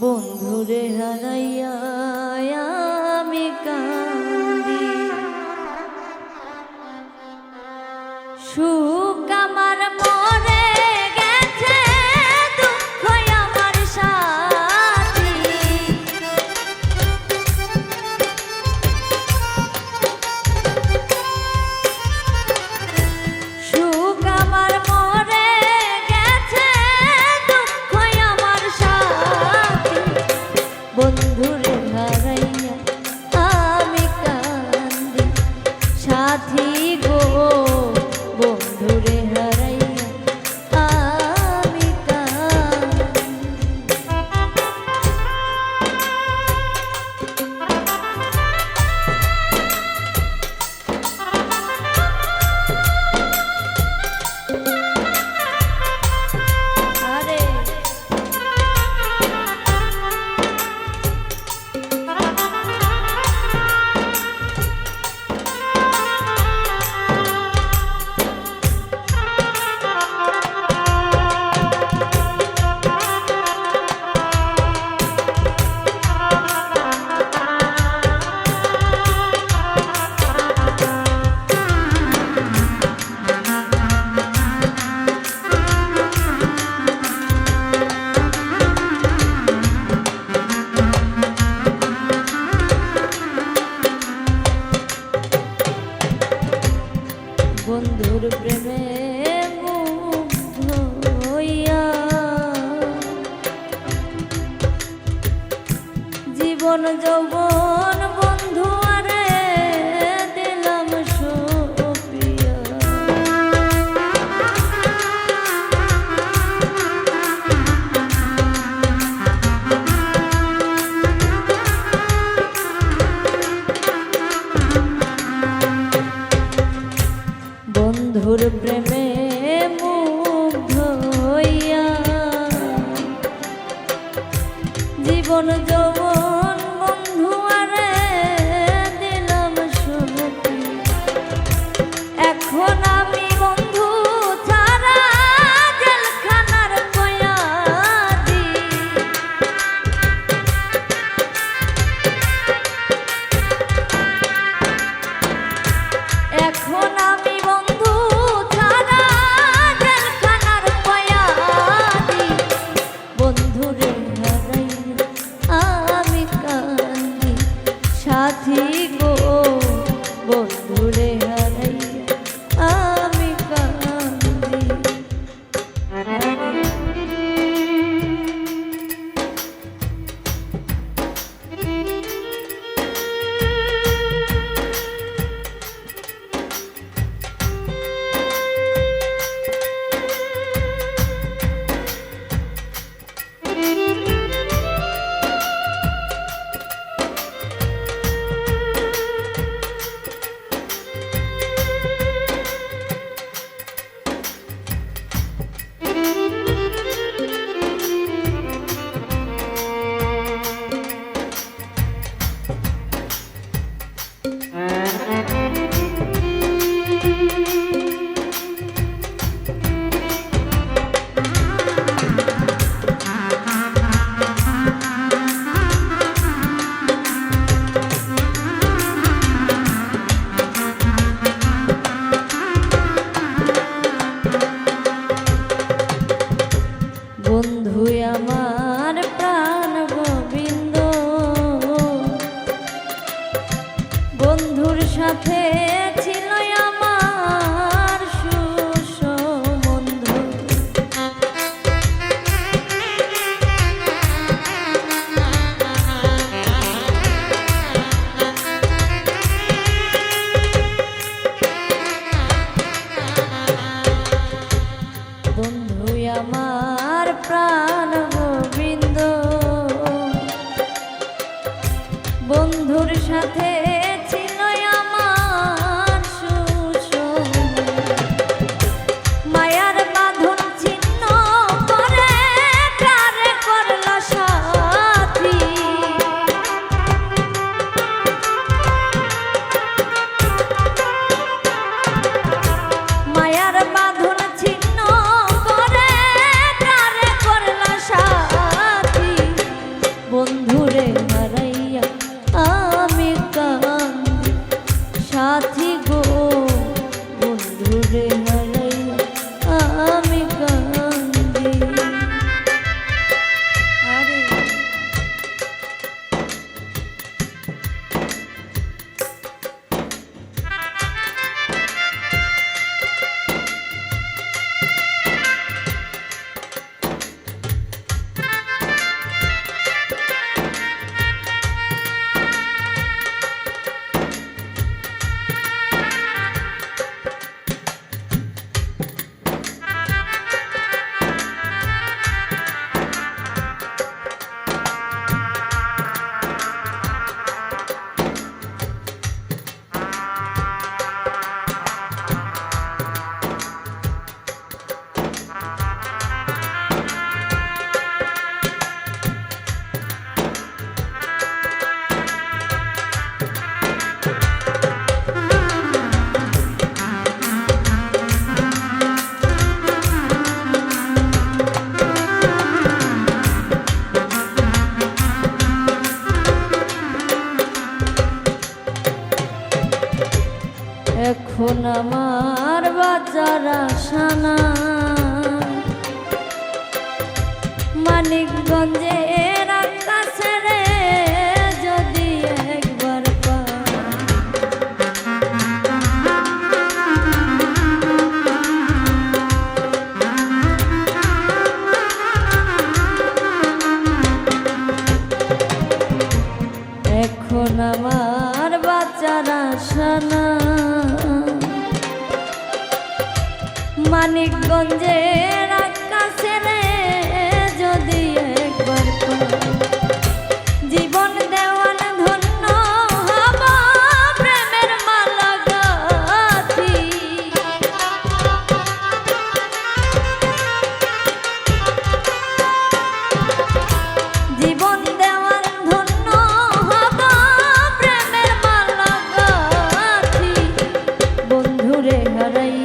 বন্ধুরে হারাইয়া আমি কান্দি। সুখ বন্ধু দিলাম বন্ধুর প্রেমে জীবন যৌবন সাথে আমার বাচ্চার আসানা মানিকগঞ্জের বন্ধুরে